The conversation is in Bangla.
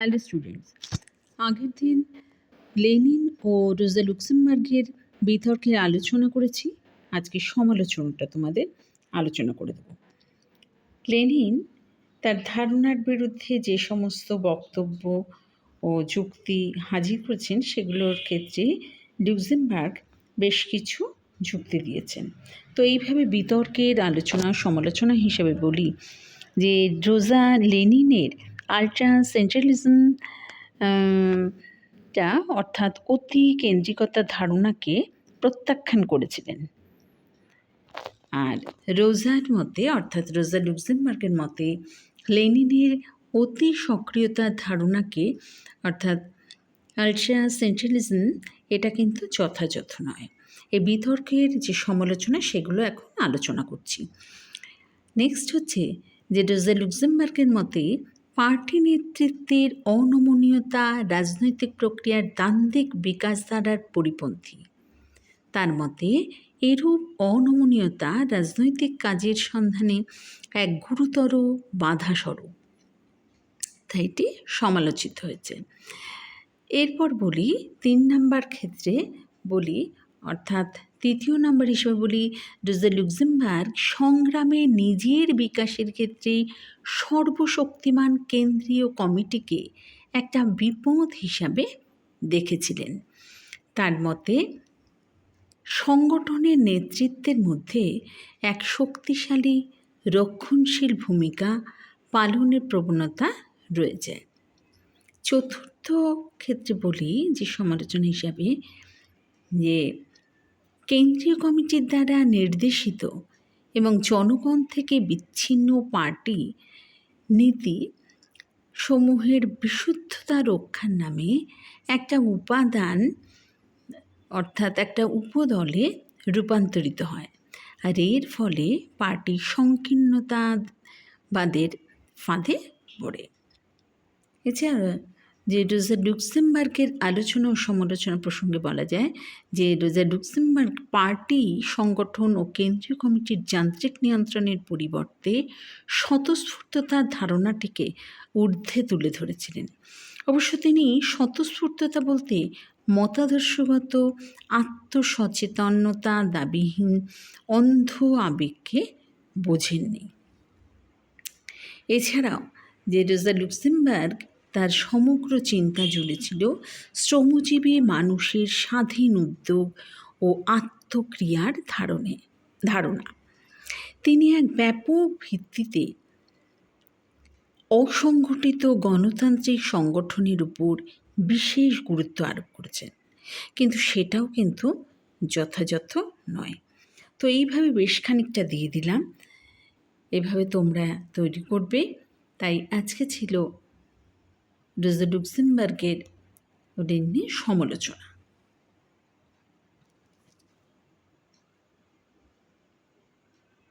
হ্যালো স্টুডেন্টস আগের দিন লেনিন ও রোজা লুক্সেমবার্গের বিতর্কের আলোচনা করেছি। আজকে সমালোচনাটা তোমাদের আলোচনা করে দেব। লেনিন তার ধারণার বিরুদ্ধে যে সমস্ত বক্তব্য ও যুক্তি হাজির করেছেন, সেগুলোর ক্ষেত্রে লুক্সেমবার্গ বেশ কিছু যুক্তি দিয়েছেন। তো এইভাবে বিতর্কের আলোচনা, সমালোচনা হিসেবে বলি যে রোজা লেনিনের আলট্রা সেন্ট্রালিজম টা অর্থাৎ অতি কেন্দ্রিকতার ধারণাকে প্রত্যাখ্যান করেছিলেন। আর রোজার মতে, অর্থাৎ রোজা লুক্সেমবার্গের মতে, লেনিনের অতি সক্রিয়তার ধারণাকে, অর্থাৎ আলট্রা সেন্ট্রালিজম এটা কিন্তু যথাযথ নয়। এই বিতর্কের যে সমালোচনা, সেগুলো এখন আলোচনা করছি। নেক্সট হচ্ছে যে রোজা লুক্সেমবার্গের মতে পার্টি নেতৃত্বের অনমনীয়তা রাজনৈতিক প্রক্রিয়ার দ্বান্দ্বিক বিকাশ ধারার পরিপন্থী। তার মতে, এরূপ অনমনীয়তা রাজনৈতিক কাজের সন্ধানে এক গুরুতর বাধাস্বরূপ। তাই এটি সমালোচিত হয়েছে। এরপর বলি, তিন নাম্বার ক্ষেত্রে বলি অর্থাৎ তৃতীয় নাম্বার হিসেবে বলি রোজা লুক্সেমবার্গ সংগ্রামে নিজের বিকাশের ক্ষেত্রে সর্বশক্তিমান কেন্দ্রীয় কমিটিকে একটা বিপদ হিসাবে দেখেছিলেন। তার মতে, সংগঠনের নেতৃত্বের মধ্যে এক শক্তিশালী, রক্ষণশীল ভূমিকা পালনের প্রবণতা রয়েছে। চতুর্থ ক্ষেত্রে বলি, যে সমালোচনা হিসাবে, যে কেন্দ্রীয় কমিটির দ্বারা নির্দেশিত এবং জনগণ থেকে বিচ্ছিন্ন পার্টি নীতি সমূহের বিশুদ্ধতা রক্ষার নামে একটা উপাদান, অর্থাৎ একটা উপদলে রূপান্তরিত হয়। আর এর ফলে পার্টি সংকীর্ণতাবাদের ফাঁদে পড়ে। এছাড়া যে রোজা লুক্সেমবার্গের আলোচনা ও সমালোচনা প্রসঙ্গে বলা যায় যে রোজা লুক্সেমবার্গ পার্টি, সংগঠন ও কেন্দ্রীয় কমিটির যান্ত্রিক নিয়ন্ত্রণের পরিবর্তে স্বতঃস্ফূর্ততার ধারণাটিকে ঊর্ধ্বে তুলে ধরেছিলেন। অবশ্য তিনি স্বতঃস্ফূর্ততা বলতে মতাদর্শগত, আত্মসচেতনতা দাবিহীন, অন্ধ আবেগকে বোঝেননি। এছাড়াও যে রোজা লুক্সেমবার্গ তার সমগ্র চিন্তা জুড়েছিল শ্রমজীবী মানুষের স্বাধীন উদ্যোগ ও আত্মক্রিয়ার ধারণে, ধারণা। তিনি এক ব্যাপক ভিত্তিতে অসংগঠিত গণতান্ত্রিক সংগঠনের উপর বিশেষ গুরুত্ব আরোপ করেছেন। কিন্তু সেটাও কিন্তু যথাযথ নয়। তো এইভাবে বেশ খানিকটা দিয়ে দিলাম। এভাবে তোমরা তৈরি করবে। তাই আজকে ছিল রোজা বার্গের ওটি নিয়ে সমালোচনা।